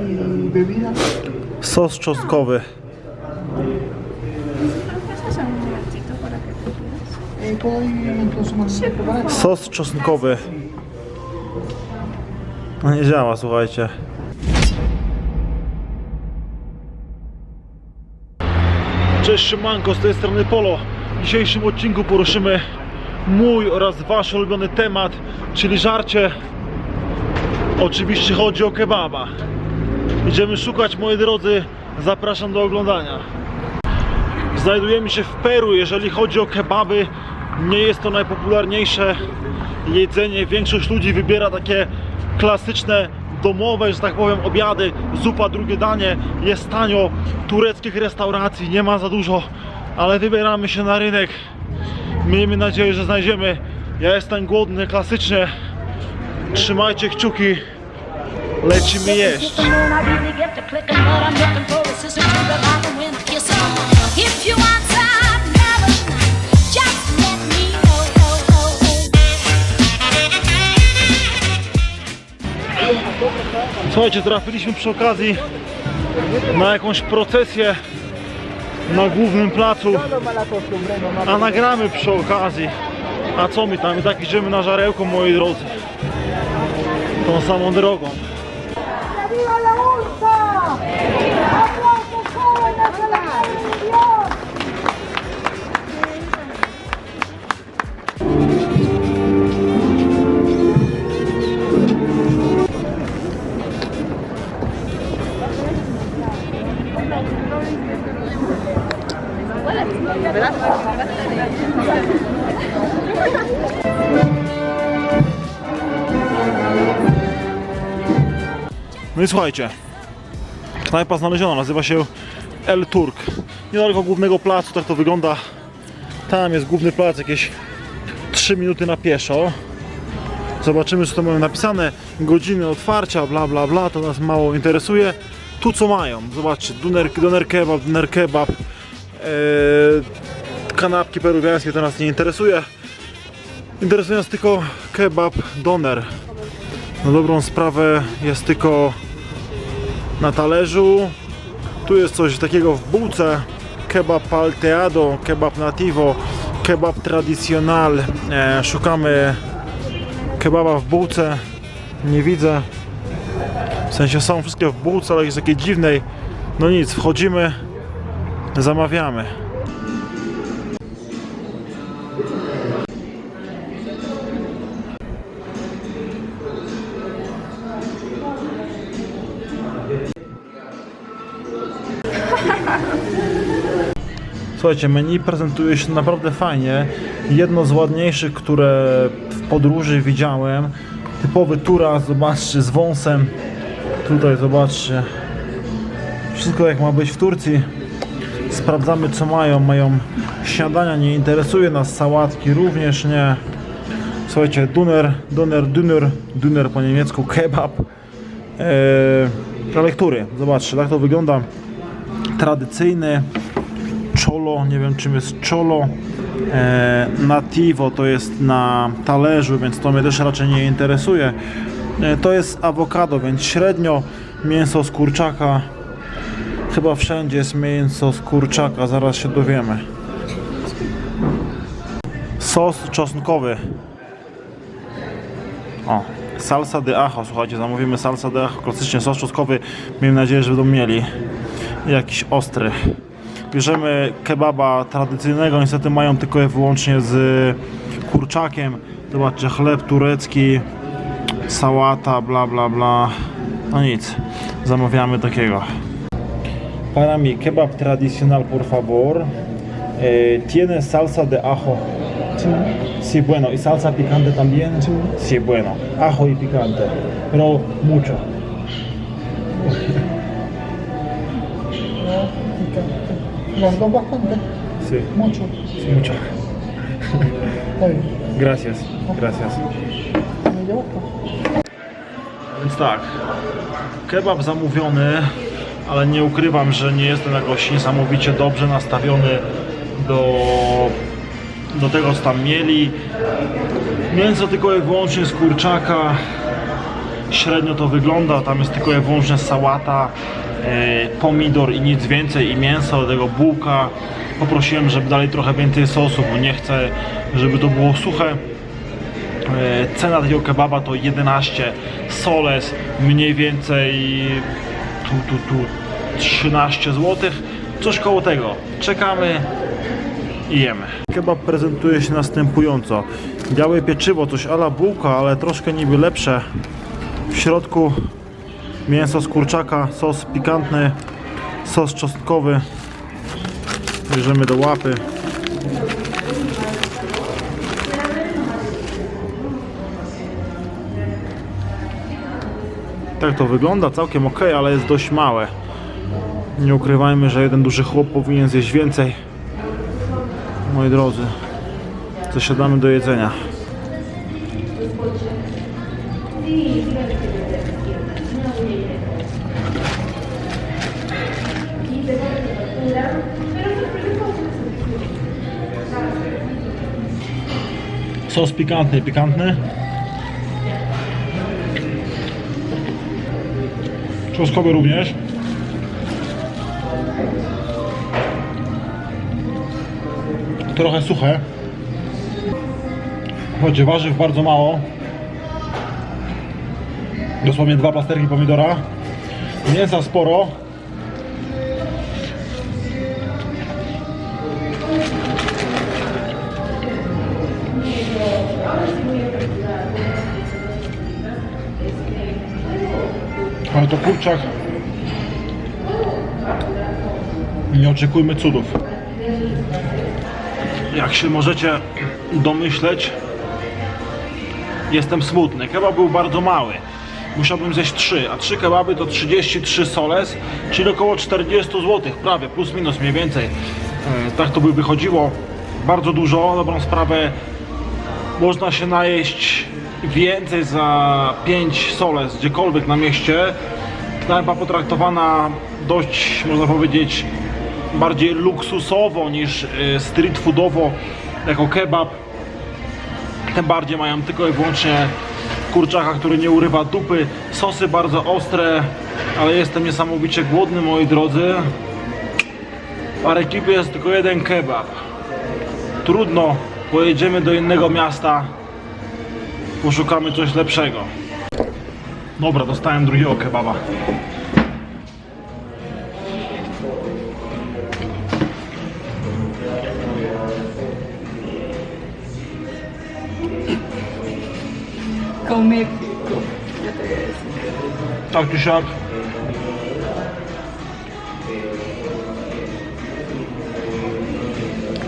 y bebida. Sos czosnkowy. Sos czosnkowy. No nie działa, słuchajcie. Cześć Szymanko, z tej strony Polo. W dzisiejszym odcinku poruszymy mój oraz wasz ulubiony temat, czyli żarcie. Oczywiście chodzi o kebaba. Idziemy szukać, moi drodzy. Zapraszam do oglądania. Znajdujemy się w Peru, jeżeli chodzi o kebaby. Nie jest to najpopularniejsze jedzenie. Większość ludzi wybiera takie klasyczne, domowe, że tak powiem, obiady, zupa, drugie danie. Jest tanio, tureckich restauracji nie ma za dużo, ale wybieramy się na rynek. Miejmy nadzieję, że znajdziemy. Ja jestem głodny, klasycznie. Trzymajcie kciuki. Lecimy jeść. Słuchajcie, trafiliśmy przy okazji na jakąś procesję na głównym placu, a nagramy przy okazji. A co my tam? I tak idziemy na żarełko, moi drodzy. Tą samą drogą. No i słuchajcie, knajpa znaleziona, nazywa się El Turk. Niedaleko głównego placu, tak to wygląda. Tam jest główny plac, jakieś 3 minuty na pieszo. Zobaczymy, co to mamy napisane. Godziny otwarcia, bla bla bla, to nas mało interesuje. Tu co mają, zobaczcie, doner, doner kebab, doner kebab. Eee, kanapki peruwiańskie to nas nie interesuje. Interesuje nas tylko kebab, doner. Na dobrą sprawę jest tylko na talerzu. Tu jest coś takiego w bułce. Kebab palteado, kebab nativo, kebab tradicional. E, szukamy kebaba w bułce. Nie widzę. W sensie są wszystkie w bułce, ale jest takiej dziwnej. No nic, wchodzimy, zamawiamy. Słuchajcie, menu prezentuje się naprawdę fajnie. Jedno z ładniejszych, które w podróży widziałem. Typowy turas, zobaczcie, z wąsem. Tutaj zobaczcie. Wszystko jak ma być w Turcji. Sprawdzamy co mają. Mają śniadania, nie interesuje nas. Sałatki również nie. Słuchajcie, duner, duner, duner, duner po niemiecku, kebab. Eee, lektury, zobaczcie, tak to wygląda. Tradycyjny cholo, nie wiem czym jest cholo. E, nativo to jest na talerzu, więc to mnie też raczej nie interesuje. E, to jest awokado, więc średnio mięso z kurczaka. Chyba wszędzie jest mięso z kurczaka, zaraz się dowiemy. Sos czosnkowy. O, salsa de ajo, słuchajcie, zamówimy salsa de ajo, klasycznie sos czosnkowy. Miejmy nadzieję, że będą mieli jakiś ostry. Bierzemy kebaba tradycyjnego, niestety mają tylko i wyłącznie z kurczakiem. Zobaczcie, chleb turecki, sałata, bla bla bla. No nic, zamawiamy takiego. Para mi kebab tradicional, por favor. Eh, tiene salsa de ajo. Sí, bueno. ¿Y salsa picante también? Sí, bueno. Ajo y picante. Pero mucho. Dos bastante, Sí, mucho. sí mucho. Está bien. Gracias, gracias. Więc tak, kebab zamówiony, ale nie ukrywam, że nie jestem jakoś niesamowicie dobrze nastawiony do, do tego, co tam mieli. Mięso tylko i wyłącznie z kurczaka. średnio to wygląda. Tam jest tylko i wyłącznie sałata, pomidor i nic więcej i mięso, do tego bułka. Poprosiłem, żeby dali trochę więcej sosu, bo nie chcę, żeby to było suche. E, Cena takiego kebaba to 11 soles, mniej więcej tu, tu, tu 13 zł, coś koło tego. Czekamy i jemy. Kebab prezentuje się następująco. Białe pieczywo, coś ala bułka, ale troszkę niby lepsze. W środku mięso z kurczaka, sos pikantny, sos czosnkowy. Bierzemy do łapy. Tak to wygląda, całkiem ok, ale jest dość małe. Nie ukrywajmy, że jeden duży chłop powinien zjeść więcej. Moi drodzy, zasiadamy do jedzenia. Sos pikantny, pikantny. Czosnkowy również. Trochę suche. Chodźcie, warzyw bardzo mało. Dosłownie dwa plasterki pomidora. Mięsa sporo. Ale to kurczak. Nie oczekujmy cudów. Jak się możecie domyśleć, jestem smutny. Kebab był bardzo mały. Musiałbym zjeść 3, a 3 kebaby to 33 soles, czyli około 40 zł, prawie, plus minus mniej więcej. E, Tak to by wychodziło. Bardzo dużo, dobrą sprawę można się najeść więcej za 5 soles gdziekolwiek na mieście. Knajpa potraktowana dość, można powiedzieć, bardziej luksusowo niż y, street foodowo jako kebab. Tym bardziej mają tylko i wyłącznie kurczaka, który nie urywa dupy. Sosy bardzo ostre, ale jestem niesamowicie głodny, moi drodzy. W Arequipie jest tylko jeden kebab. Trudno, pojedziemy do innego miasta, poszukamy coś lepszego. Dobra, dostałem drugiego kebaba. Come Tak czy siak.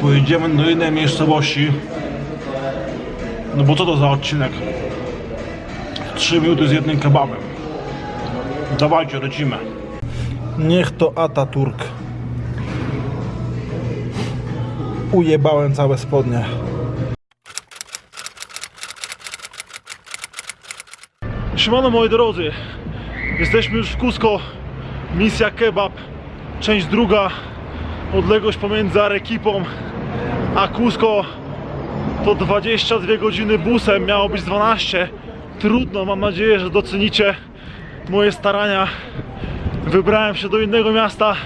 Pojedziemy do innej miejscowości. No bo co to za odcinek? 3 minuty z jednym kebabem. Dawajcie, lecimy. Niech to Ataturk. Ujebałem całe spodnie. Siemano moi drodzy, jesteśmy już w Cusco, misja kebab, część druga, odległość pomiędzy Arequipą a Cusco to 22 godziny busem, miało być 12, trudno, mam nadzieję, że docenicie moje starania. Wybrałem się do innego miasta,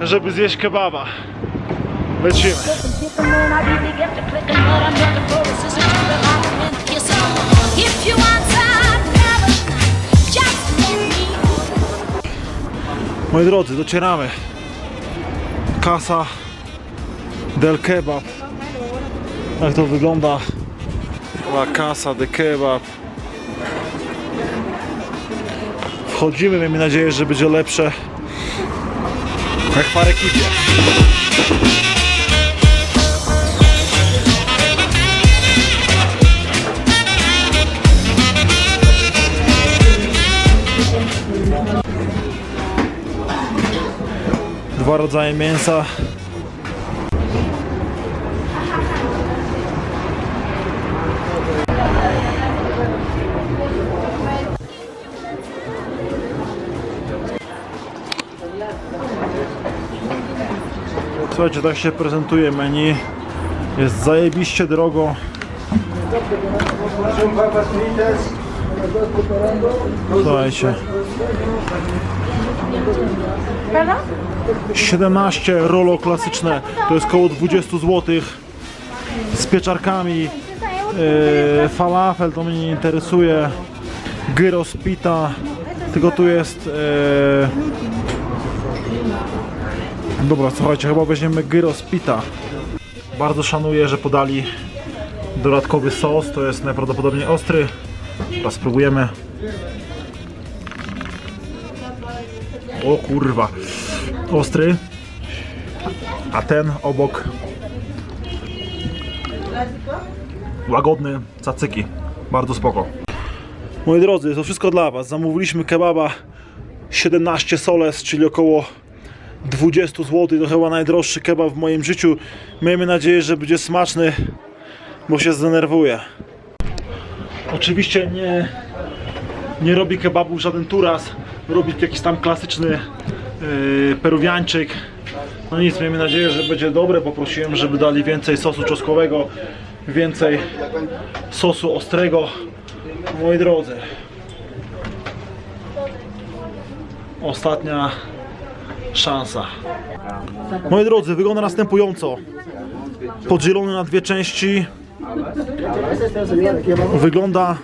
żeby zjeść kebaba. Lecimy. Moi drodzy, docieramy. Kasa del Kebab. Jak to wygląda? La Casa de Kebab. Wchodzimy, miejmy nadzieję, że będzie lepsze. Jak w Arequipie. Dwa rodzaje mięsa. Słuchajcie, tak się prezentuje menu. Jest zajebiście drogo. Słuchajcie. Prawda? 17 rolo klasyczne, to jest około 20 zł. Z pieczarkami. Yy, falafel to mnie nie interesuje. Gyros pita. Tylko tu jest. Yy... Dobra, słuchajcie, chyba weźmiemy gyros pita. Bardzo szanuję, że podali dodatkowy sos. To jest najprawdopodobniej ostry. Teraz spróbujemy. O kurwa. Ostry. A ten obok. Łagodny, cacyki. Bardzo spoko. Moi drodzy, to wszystko dla Was. Zamówiliśmy kebaba 17 soles, czyli około 20 zł. To chyba najdroższy kebab w moim życiu. Miejmy nadzieję, że będzie smaczny, bo się zdenerwuję. Oczywiście nie, nie robi kebabu żaden turas. Robi jakiś tam klasyczny yy, peruwiańczyk. No nic, miejmy nadzieję, że będzie dobre. Poprosiłem, żeby dali więcej sosu czosnkowego, więcej sosu ostrego. Moi drodzy, ostatnia szansa. Moi drodzy, wygląda następująco. Podzielony na dwie części. Wygląda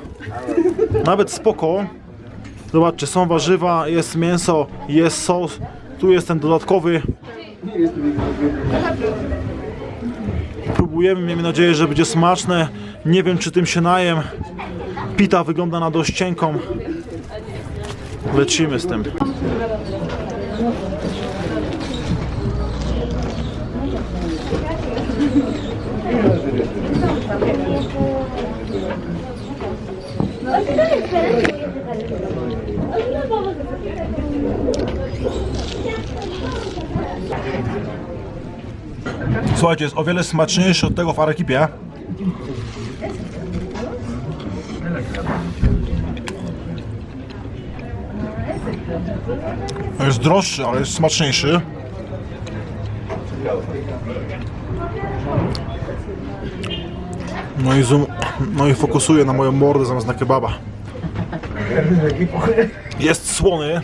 nawet spoko. Zobaczcie, są warzywa, jest mięso, jest sos. Tu jest ten dodatkowy. Próbujemy, miejmy nadzieję, że będzie smaczne. Nie wiem, czy tym się najem. Pita wygląda na dość cienką. Lecimy z tym. Słuchajcie, jest o wiele smaczniejszy od tego w Arekipie. Jest droższy, ale jest smaczniejszy. No i zoom, no i fokusuje na moją mordę zamiast na kebaba. Jest słony.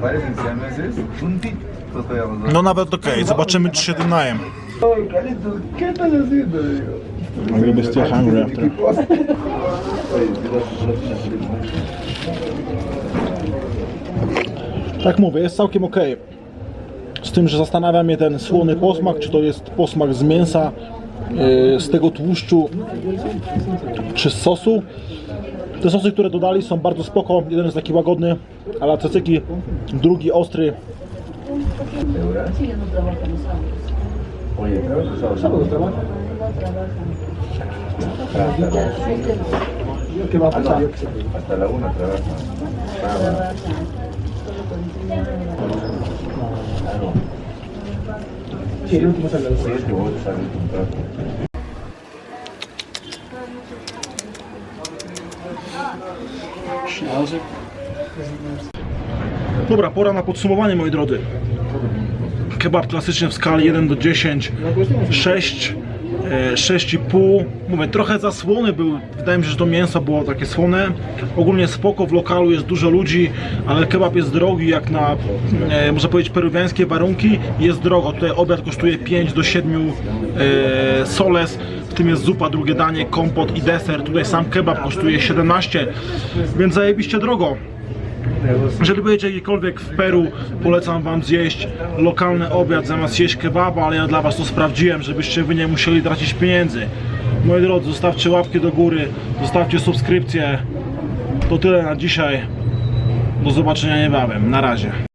Parecen siameses, un. No nawet okej, zobaczymy czy się tym najem. Carlitos, ¿qué estás haciendo? Digo. I'm gonna be still hungry after. Tak mówię, jest całkiem ok. Z tym, że zastanawia mnie ten słony posmak, czy to jest posmak z mięsa, yy, z tego tłuszczu, czy z sosu. Te sosy, które dodali są bardzo spoko. Jeden jest taki łagodny, ale cacyki, drugi ostry. Oye, ¿trabajas sábado? ¿Sábado Hasta la una trabaja. Sí, el último sale a las siete, vos sale el. Dobra, pora na podsumowanie moi drodzy. Kebab klasycznie w skali 1 do 10, 6, e, 6,5. Mówię, trochę za słony był, wydaje mi się, że to mięso było takie słone. Ogólnie spoko, w lokalu jest dużo ludzi, ale kebab jest drogi jak na, e, można powiedzieć, peruwiańskie warunki. Jest drogo, tutaj obiad kosztuje 5 do 7 e, soles, w tym jest zupa, drugie danie, kompot i deser. Tutaj sam kebab kosztuje 17, więc zajebiście drogo. Jeżeli będziecie gdziekolwiek w Peru, polecam Wam zjeść lokalny obiad zamiast jeść kebaba, ale ja dla Was to sprawdziłem, żebyście Wy nie musieli tracić pieniędzy. Moi drodzy, zostawcie łapki do góry, zostawcie subskrypcję. To tyle na dzisiaj. Do zobaczenia niebawem. Na razie.